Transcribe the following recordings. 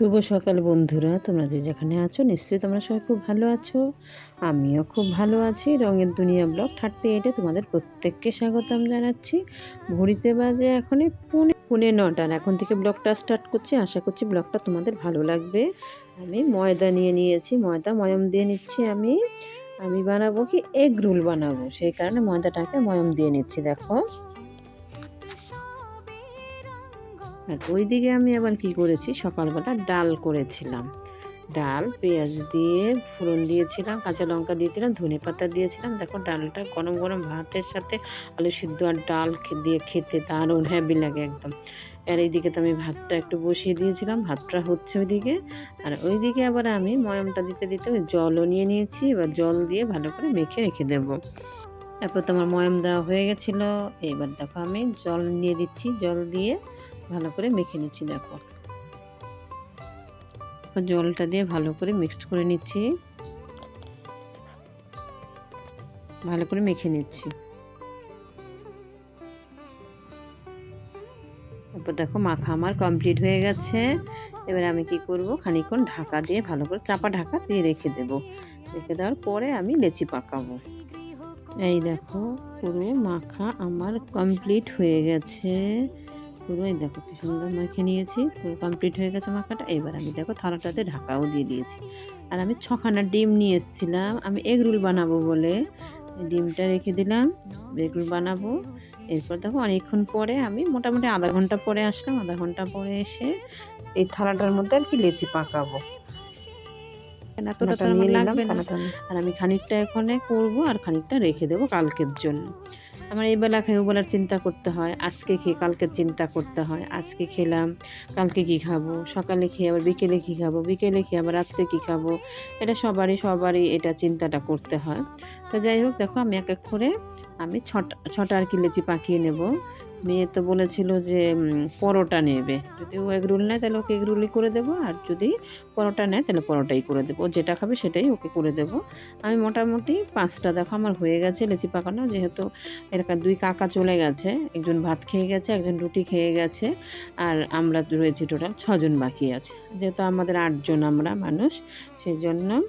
শুভ সকাল বন্ধুরা। তোমরা যে যেখানে আছো, নিশ্চয়ই তোমরা সবাই খুব ভালো আছো। আমিও খুব ভালো আছি। রঙের দুনিয়া ব্লগ থার্টি এইটে তোমাদের প্রত্যেককে স্বাগতম জানাচ্ছি। ঘড়িতে বাজে এখনই পুনে পুনে নটার এখন থেকে ব্লগটা স্টার্ট করছি। আশা করছি ব্লগটা তোমাদের ভালো লাগবে। আমি ময়দা নিয়ে নিয়েছি। ময়দা ময়ম দিয়ে নিচ্ছি আমি। আমি বানাবো কি? এগ রোল বানাবো। সেই কারণে ময়দাটাকে ময়ম দিয়ে নিচ্ছি, দেখো। আর ওইদিকে আমি আবার কি করেছি? সকালবেলা ডাল করেছিলাম। ডাল, পেঁয়াজ দিয়ে ফোড়ন দিয়েছিলাম, কাঁচা লঙ্কা দিয়েছিলাম, ধনে পাতা দিয়েছিলাম। দেখো ডালটা গরম গরম ভাতের সাথে আলু সিদ্ধ আর ডাল দিয়ে খেতে দারুণ হ্যাপি লাগে একদম। আর এইদিকে তো আমি ভাতটা একটু বসিয়ে দিয়েছিলাম, ভাতটা হচ্ছে ওইদিকে। আর ওইদিকে আবার আমি ময়মটা দিতে দিতে ওই জলও নিয়ে নিয়েছি, এবার জল দিয়ে ভালো করে মেখে রেখে দেবো। তারপর তোমার ময়ম দেওয়া হয়ে গেছিল এবার দেখো আমি জল নিয়ে দিচ্ছি, জল দিয়ে ভালো করে মেখে নিচ্ছি, দেখো। জলটা দিয়ে ভালো করে মিক্সড করে নিচ্ছি। ভালো করে মেখে নিচ্ছি। তারপর দেখো মাখা আমার কমপ্লিট হয়ে গেছে। এবার আমি কি করব? খানিকক্ষণ ঢাকা দিয়ে ভালো করে চাপা ঢাকা দিয়ে রেখে দেব। রেখে দেওয়ার পরে আমি লেচি পাকাবো। এই দেখো পুরো মাখা আমার কমপ্লিট হয়ে গেছে। পুরো এই দেখো কি সুন্দর মেখে নিয়েছি পুরো কমপ্লিট হয়ে গেছে মাখাটা। এবার আমি দেখো থালাটাতে ঢাকাও দিয়ে দিয়েছি। আর আমি ছখানা ডিম নিয়ে এসেছিলাম আমি এগ রোল বানাবো বলে। ডিমটা রেখে দিলাম এগ রোল বানাবো। এরপর দেখো অনেকক্ষণ পরে আমি মোটামুটি আধা ঘণ্টা পরে আসলাম আধা ঘণ্টা পরে এসে এই থালাটার মধ্যে আর কি লেচি পাকাবো। এতটা তো আমার লাগবে না? আর আমি খানিকটা এখানে করব আর খানিকটা রেখে দেবো কালকের জন্য। আমার এই বেলা খাই বেলার চিন্তা করতে হয়। আজকে খেয়ে কালকে চিন্তা করতে হয়। আজকে খেলাম, কালকে কী খাব? সকালে খেয়ে আবার বিকেলে কী খাব? বিকেলে খেয়ে আবার রাত্রে কী খাব? এটা সবারই সবারই এটা চিন্তাটা করতে হয়। তো যাই হোক, দেখো আমি এক এক করে আমি ছটা ছটা আর কি লেচি পাকিয়ে নেব। মেয়ে তো বলেছিল যে পরোটা নেবে। যদি ও এগ রোল নেয়, তাহলে ওকে এগ রোলই করে দেবো। আর যদি পরোটা নেয়, তাহলে পরোটাই করে দেবো। যেটা খাবে সেটাই ওকে করে দেবো। আমি মোটামুটি পাঁচটা দেখো, আমার হয়ে গেছে লেচি পাকানো। যেহেতু এরকম দুই কাকা চলে গেছে, একজন ভাত খেয়ে গেছে, একজন রুটি খেয়ে গেছে, আর আমরা রয়েছি টোটাল ছজন বাকি আছে। যেহেতু আমাদের আটজন আমরা মানুষ সেই জন্য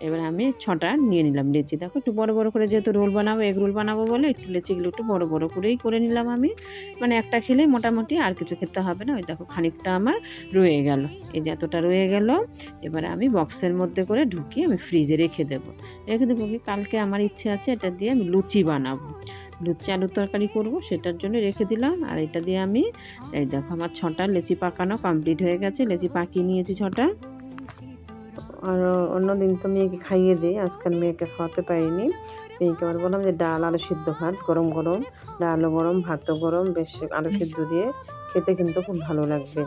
এবার আমি ছটা নিয়ে নিলাম লেচি। দেখো একটু বড় বড় করে যেহেতু রোল বানাবো, এগ রোল বানাবো বলে একটু লেচিগুলো একটু বড় বড় করেই করে নিলাম আমি। মানে একটা খেলে মোটামুটি আর কিছু খেতে হবে না। ওই দেখো খানিকটা আমার রয়ে গেল। এই যে এতটা রয়ে গেল। এবার আমি বক্সের মধ্যে করে ঢুকিয়ে আমি ফ্রিজে রেখে দেবো। রেখে দেবো কি? কালকে আমার ইচ্ছে আছে এটা দিয়ে আমি লুচি বানাবো। লুচি আলুর তরকারি করব, সেটার জন্য রেখে দিলাম। আর এটা দিয়ে আমি, এই দেখো আমার ছটা লেচি পাকানো কমপ্লিট হয়ে গেছে। লেচি পাকিয়ে নিয়েছি ছটা। আর অন্য দিন তো মেয়েকে খাইয়ে দিই আজকাল মেয়েকে খাওয়াতে পারিনি। মেয়েকে আবার বললাম যে ডাল আলু সিদ্ধ ভাত গরম গরম। ডালও গরম ভাতও গরম বেশ আলু সিদ্ধ দিয়ে খেতে কিন্তু খুব ভালো লাগবে।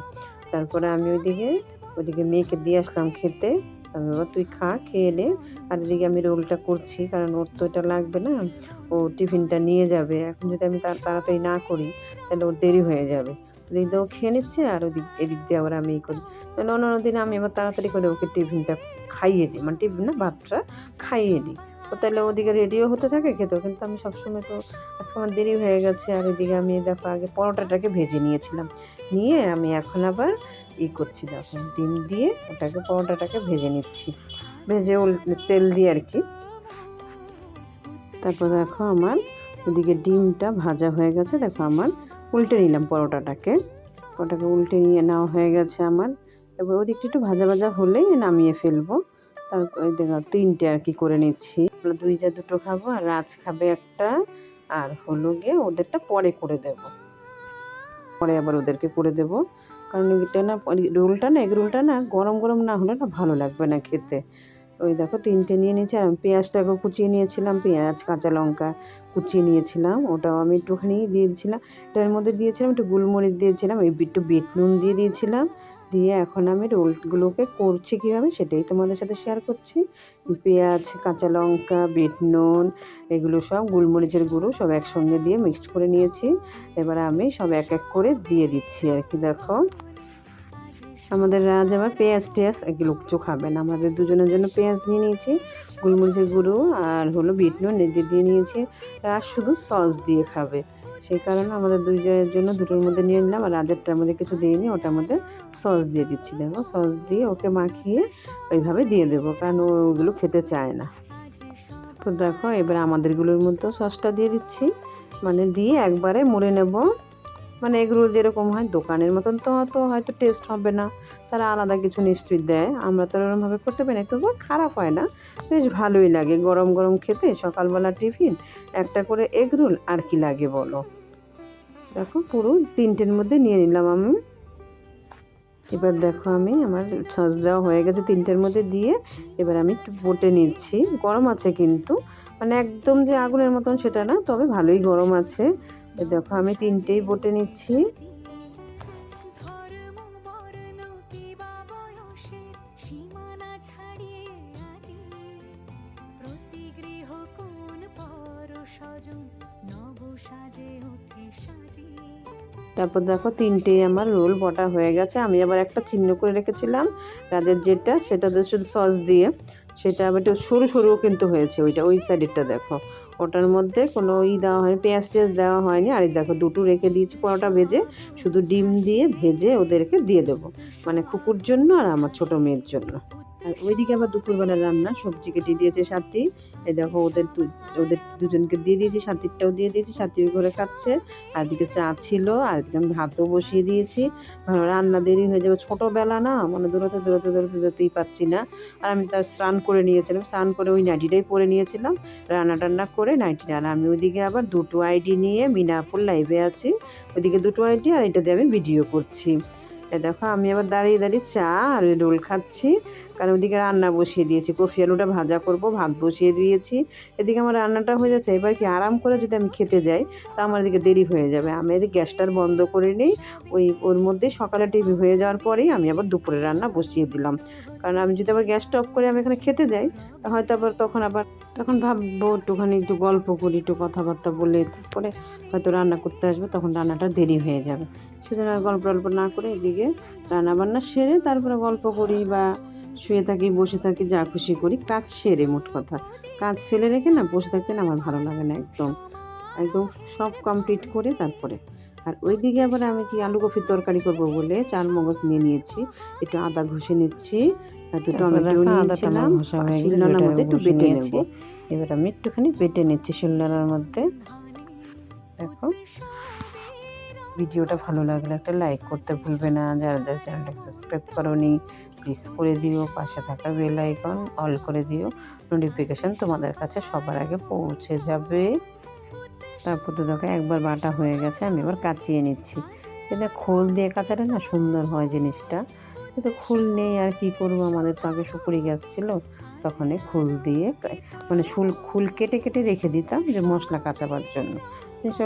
তারপরে আমি ওইদিকে ওইদিকে মেয়েকে দিয়ে আসলাম খেতে। আমি বাবা তুই খা খেয়ে এলে আর এদিকে আমি রোলটা করছি কারণ ওর তো এটা লাগবে না। ও টিফিনটা নিয়ে যাবে। এখন যদি আমি তাড়াতাড়ি না করি তাহলে ওর দেরি হয়ে যাবে। ওদিক দিয়ে ও খেয়ে নিচ্ছে, আর ওদিক, এদিক দিয়ে আবার আমি ই করি। তাহলে অন্য অন্য দিনে আমি আবার তাড়াতাড়ি করে ওকে টিফিনটা খাইয়ে দিই। মানে টিফিন না, ভাতটা খাইয়ে দিই। ও তাহলে ওদিকে রেডিও হতে থাকে খেতেও, কিন্তু আমি সবসময় তো আজকে আমার দেরি হয়ে গেছে, আর এদিকে আমি দেখো আগে পরোটাটাকে ভেজে নিয়েছিলাম। নিয়ে আমি এখন আবার ই করছি, দেখো, ডিম দিয়ে ওটাকে, পরোটাটাকে ভেজে নিচ্ছি। ভেজে তেল দিয়ে আর কি। তারপর দেখো আমার ওদিকে ডিমটা ভাজা হয়ে গেছে, দেখো আমার উল্টে নিলাম পরোটাটাকে। ওটাকে উল্টে নিয়ে নেওয়া হয়ে গেছে আমার। এবার ওদিকটা একটু ভাজা ভাজা হলেই নামিয়ে ফেলব। তারপর ওই দেখো, তিনটে আর কি করে নিচ্ছি। দুই যা দুটো খাব, আর রাজ খাবে একটা, আর হলো গিয়ে ওদেরটা পরে করে দেব। পরে আবার ওদেরকে করে দেব। কারণ এটা না রোলটা না, এগ রোলটা না, গরম গরম না হলে না ভালো লাগবে না খেতে। ওই দেখো, তিনটে নিয়ে নিয়েছি, আর পেঁয়াজটাকে কুচিয়ে নিয়েছিলাম, পেঁয়াজ, কাঁচা লঙ্কা কুচিয়ে নিয়েছিলাম, ওটাও আমি একটুখানি দিয়েছিলাম। এটার মধ্যে দিয়েছিলাম একটু গোলমরিচ দিয়েছিলাম একটু বিট নুন দিয়ে দিয়েছিলাম। দিয়ে এখন আমি রোলগুলোকে করছি কীভাবে সেটাই তোমাদের সাথে শেয়ার করছি। পেঁয়াজ, কাঁচা লঙ্কা বিট নুন এগুলো সব গোলমরিচের গুঁড়ো সব একসঙ্গে দিয়ে মিক্সড করে নিয়েছি। এবার আমি সব এক এক করে দিয়ে দিচ্ছি আর কি, দেখো। আমাদের রাজ আবার পেঁয়াজ টেয়াজ এগুলো কিছু খাবে না, আমাদের দুজনের জন্য পেঁয়াজ নিয়ে নিয়েছি। গোলমরিচের গুঁড়ো আর হলো বিট নুন দিয়ে নিয়েছি। আর শুধু সস দিয়ে খাবে। সেই কারণে আমাদের দুইজনের জন্য দুটোর মধ্যে নিয়ে নিলাম আর রাজেরটার মধ্যে কিছু দিয়ে দিইনি ওটার মধ্যে সস দিয়ে দিচ্ছি। দেখো, সস দিয়ে ওকে মাখিয়ে ওইভাবে দিয়ে দেবো কারণ ওগুলো খেতে চায় না। তো দেখো, এবার আমাদেরগুলোর মধ্যেও সসটা দিয়ে দিচ্ছি। মানে দিয়ে একবারে মুড়ে নেব। মানে এগুলো যেরকম হয়, দোকানের মতন তো অত হয়তো টেস্ট হবে না। তারা আলাদা কিছু নিশ্চয়ই দেয়, আমরা তো এরকমভাবে করতে পারি না, তবুও খারাপ হয় না। বেশ ভালোই লাগে গরম গরম খেতে, সকালবেলা টিফিন, একটা করে এগ রোল, আর কি লাগে বলো। দেখো, পুরো তিনটের মধ্যে নিয়ে নিলাম আমি। এবার দেখো আমি, আমার সস দেওয়া হয়ে গেছে তিনটের মধ্যে দিয়ে, এবার আমি একটু বটে নিচ্ছি। গরম আছে কিন্তু মানে একদম যে আগুনের মতন সেটা না, তবে ভালোই গরম আছে। দেখো, আমি তিনটেই বটে নিচ্ছি। তারপর দেখো তিনটেই আমার রোল বটা হয়ে গেছে। আমি আবার একটা চিহ্ন করে রেখেছিলাম। রাজের যেটা, সেটা শুধু সস দিয়ে। সেটা আবার একটু সরু সরুও কিন্তু হয়েছে ওইটা, ওই সাইডেরটা দেখো। ওটার মধ্যে কোনো ই দেওয়া হয়নি, পেঁয়াজ টেয়াজ দেওয়া হয়নি। আর দেখো দুটো রেখে দিয়েছি পরোটা ভেজে। শুধু ডিম দিয়ে ভেজে ওদেরকে দিয়ে দেবো। মানে কুকুর জন্য আর আমার ছোট মেয়ের জন্য। আর ওইদিকে আবার দুপুরবেলা রান্না সবজি কেটে দিয়েছে সাথী। এই দেখো ওদের ওদের দুজনকে দিয়ে দিয়েছি, সাথীরটাও দিয়ে দিয়েছি ওই ঘরে খাচ্ছে। আর এদিকে চা ছিল, আর এদিকে আমি ভাতও বসিয়ে দিয়েছি। রান্না দেরি হয়ে যাবে। ছোটোবেলা না মানে দৌড়াতে দৌড়াতে দৌড়াতে যেতেই পারছি না। আর আমি তার স্নান করে নিয়েছিলাম। স্নান করে ওই নাইটিটাই পরে নিয়েছিলাম। রান্না টান্না করে নাইটি আর আমি ওইদিকে আবার দুটো আইডি নিয়ে মিনাপুর লাইভে আছি। ওইদিকে দুটো আইডি, আর এটা দিয়ে আমি ভিডিও করছি। এ দেখো, আমি আবার দাঁড়িয়ে দাঁড়িয়ে চা আর রোল খাচ্ছি। কারণ ওদিকে রান্না বসিয়ে দিয়েছি। কফি আলুটা ভাজা করব, ভাত বসিয়ে দিয়েছি। এদিকে আমার রান্নাটা হয়ে যাচ্ছে। এবার কি আরাম করে যদি আমি খেতে যাই, তা আমার এদিকে দেরি হয়ে যাবে। আমি এদিকে গ্যাসটার বন্ধ করে নিই। ওই, ওর মধ্যে সকালে টিভি হয়ে যাওয়ার পরেই আমি আবার দুপুরে রান্না বসিয়ে দিলাম। কারণ আমি যদি আবার গ্যাসটা অফ করে আমি এখানে খেতে যাই, তা হয়তো আবার তখন আবার, তখন ভাববো একটুখানি একটু গল্প করি, একটু কথাবার্তা বলে, তারপরে হয়তো রান্না করতে আসবে, তখন রান্নাটা দেরি হয়ে যাবে। আর গল্প টল্প না করে এদিকে রান্না বান্না সেরে তারপরে গল্প করি বা শুয়ে থাকি বসে থাকি যা খুশি করি। কাজ সেরে মোট কথা। কাজ ফেলে রেখে না বসে থাকতে না আমার ভালো লাগে না একদম। একদম সব কমপ্লিট করে তারপরে। আর ওইদিকে আবার আমি কি আলু কফির তরকারি করব বলে চার মগজ নিয়ে নিয়েছি। একটু আদা ঘষে নিচ্ছি। একটু টমেটো আদা নিয়েছিলাম। শিলনোড়ার মধ্যে একটু বেটে নিয়ে নেব এবার আমি একটুখানি বেটে নিচ্ছি শিলনোড়ার মধ্যে। দেখো। ভিডিওটা ভালো লাগলে একটা লাইক করতে ভুলবে না। যারা যারা চ্যানেলটা সাবস্ক্রাইব করোনি প্লিজ করে দিও। পাশে থাকা বেল আইকন অল করে দিও। নোটিফিকেশান তোমাদের কাছে সবার আগে পৌঁছে যাবে। তারপর তো দেখো একবার বাটা হয়ে গেছে, আমি এবার কাচিয়ে নিচ্ছি। এটা খোল দিয়ে কাচাটা না সুন্দর হয় জিনিসটা। কিন্তু খোল নেই, আর কি করব? আমাদের তো আগে সুপুরি গাছ ছিল তখন এই খোল দিয়ে মানে শুল খুল কেটে কেটে রেখে দিতাম যে মশলা কাচাবার জন্য।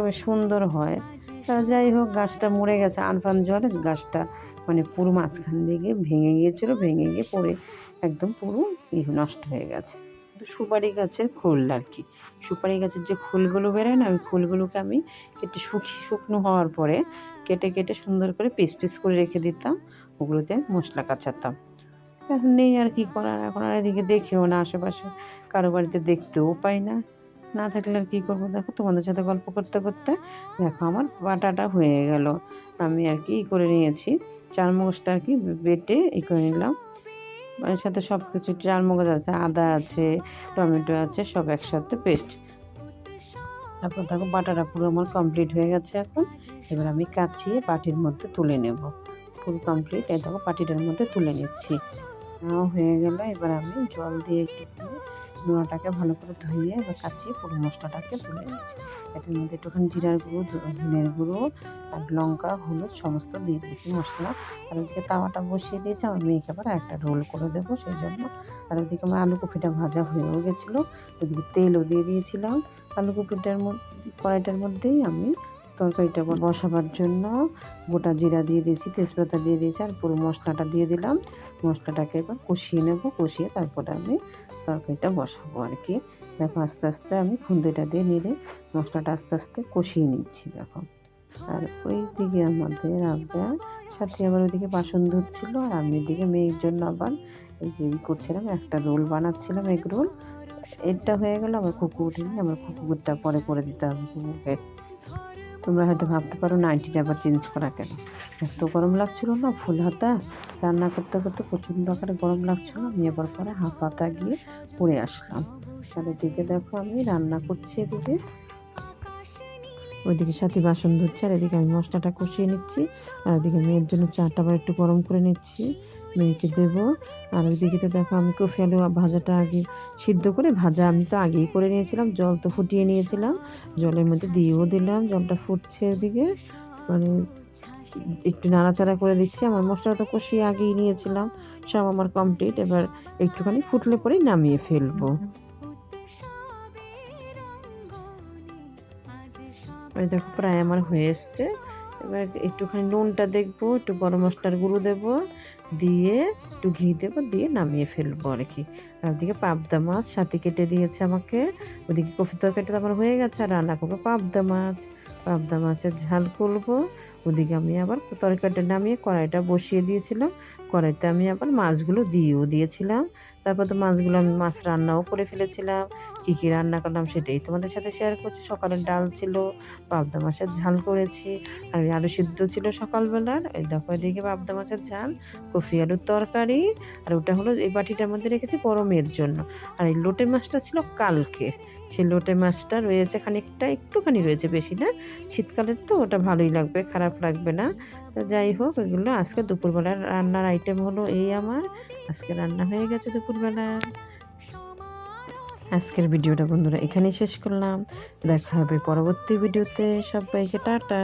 বেশ সুন্দর হয়। তা যাই হোক, গাছটা মরে গেছে, আনফান জলে গাছটা মানে পুরো মাঝখান দিকে ভেঙে গিয়েছিল, ভেঙে গিয়ে পড়ে একদম পুরো নষ্ট হয়ে গেছে। সুপারি গাছের খোল আর কি। সুপারি গাছের যে ফুলগুলো বেরোয় না, ওই ফুলগুলোকে আমি কেটে শুকিয়ে শুকনো হওয়ার পরে কেটে কেটে সুন্দর করে পিস পিস করে রেখে দিতাম, ওগুলোতে মশলা কাচাতাম। এখন নেই আর কি করার, এখন আর এদিকে দেখেও না, আশেপাশে কারও বাড়িতে দেখতেও পাই না। না থাকলে আর কী করব? দেখো তোমাদের সাথে গল্প করতে করতে দেখো আমার বাটাটা হয়ে গেল। আমি আর কি করে নিয়েছি চার মগজটা আর কি বেটে ই করে নিলাম। এর সাথে সব কিছু চার মগজ আছে, আদা আছে, টমেটো আছে, সব একসাথে পেস্ট। তারপর দেখো বাটাটা পুরো আমার কমপ্লিট হয়ে গেছে এখন। এবার আমি কাচিয়ে বাটির মধ্যে তুলে নেব। পুরো কমপ্লিট এই দেখো বাটিটার মধ্যে তুলে নিচ্ছি। হয়ে গেল। এবার আমি জল দিয়ে একটু নোড়াটাকে ভালো করে ধুয়ে এবার কাচিয়ে পুরো মশলাটাকে তুলে নিচ্ছি। এটার মধ্যে একটুখানি জিরার গুঁড়ো ধনের গুঁড়ো আর লঙ্কা, হলুদ সমস্ত দিয়ে দিয়েছি মশলা। আর ওদিকে তাওয়াটা বসিয়ে দিয়েছি, আমার মেয়েকে আবার একটা রোল করে দেবো সেই জন্য আর ওদিকে আমার আলু কপিটা ভাজা হয়েও গেছিল। ওদিকে তেলও দিয়ে দিয়েছিলাম। আলু কপিটার মধ্যে, কড়াইটার মধ্যেই আমি তরকারিটা বসাবার জন্য গোটা জিরা দিয়ে দিয়েছি, তেজপাতা দিয়ে দিয়েছি আর পুরো মশলাটা দিয়ে দিলাম। মশলাটাকে এবার কষিয়ে নেব, কষিয়ে তারপরে আমি তরকারিটা বসাবো আর কি। দেখো আস্তে আস্তে আমি খুন্দিটা দিয়ে নিলে মশলাটা আস্তে আস্তে কষিয়ে নিচ্ছি, দেখো। আর ওই দিকে আমাদের আবার সাথে আবার ওইদিকে বাসন ধুচ্ছিল আর আমি এদিকে মেয়ের জন্য আবার এই যে করছিলাম, একটা রোল বানাচ্ছিলাম, এগ রোল। এটা হয়ে গেল, আবার কুকু উঠেনি আবার কুকুরটা পরে করে দিতে হবে কুকুরকে তোমরা হয়তো ভাবতে পারো নাইটিটা আবার চেঞ্জ করা কেন? এত গরম লাগছিল না, ফুল হাতা। রান্না করতে করতে প্রচণ্ড আকারে গরম লাগছিল আমি এবার পরে হাফ হাতা গিয়ে পরে আসলাম। আর এদিকে দেখো আমি রান্না করছি এদিকে। ওইদিকে সাথে বাসন ধুচ্ছে, আর এদিকে আমি মশলাটা কষিয়ে নিচ্ছি। আর ওইদিকে মেয়ের জন্য চাটা আবার একটু গরম করে নিচ্ছি। মেয়েকে দেবো। আর ওইদিকে তো দেখো আমি কফি আলু ভাজাটা আগে সিদ্ধ করে ভাজা আমি তো আগেই করে নিয়েছিলাম, জল তো ফুটিয়ে নিয়েছিলাম। জলের মধ্যে দিয়েও দিলাম, জলটা ফুটছে ওদিকে মানে একটু নাড়াচাড়া করে দিচ্ছি। আমার মশলাটা তো কষিয়ে আগেই নিয়েছিলাম, সব আমার কমপ্লিট এবার একটুখানি ফুটলে পরেই নামিয়ে ফেলব। ওই দেখো প্রায় আমার হয়ে এসছে। এবার একটুখানি নুনটা দেখব, একটু গরম মশলার গুঁড়ো দেবো। দিয়ে একটু ঘি দেবো, দিয়ে নামিয়ে ফেলব আর কি। আর ওদিকে পাবদা মাছ সাথে কেটে দিয়েছে আমাকে। ওদিকে কফি তরকারিটা আমার হয়ে গেছে, আর রান্না করব পাবদা মাছ। পাবদা মাছের ঝাল করব। ওদিকে আমি আবার তরকারিটা নামিয়ে কড়াইটা বসিয়ে দিয়েছিলাম। কড়াইতে আমি আবার মাছগুলো দিয়েও দিয়েছিলাম। তারপর তো মাছগুলো আমি মাছ রান্নাও করে ফেলেছিলাম। কী কী রান্না করলাম সেটাই তোমাদের সাথে শেয়ার করছি। সকালের ডাল ছিল, পাবদা মাছের ঝাল করেছি, আর আলু সিদ্ধ ছিল সকালবেলার। ওই দেখো এদিকে পাবদা মাছের ঝাল, কফি আলুর তরকারি, আর ওটা হলো এই বাটিটার মধ্যে রেখেছি মেয়ের জন্য। আর এই লোটে মাছটা ছিল কালকে। সেই লোটে মাছটা রয়েছে খানিকটা, একটুখানি রয়েছে বেশি না। শীতকালের তো ওটা ভালোই লাগবে, খারাপ লাগবে না। তো যাই হোক, এগুলো আজকে দুপুরবেলার রান্নার আইটেম হলো এই আমার। আজকে রান্না হয়ে গেছে দুপুরবেলা। আজকের ভিডিওটা বন্ধুরা এখানেই শেষ করলাম। দেখা হবে পরবর্তী ভিডিওতে। সবাইকে টাটা।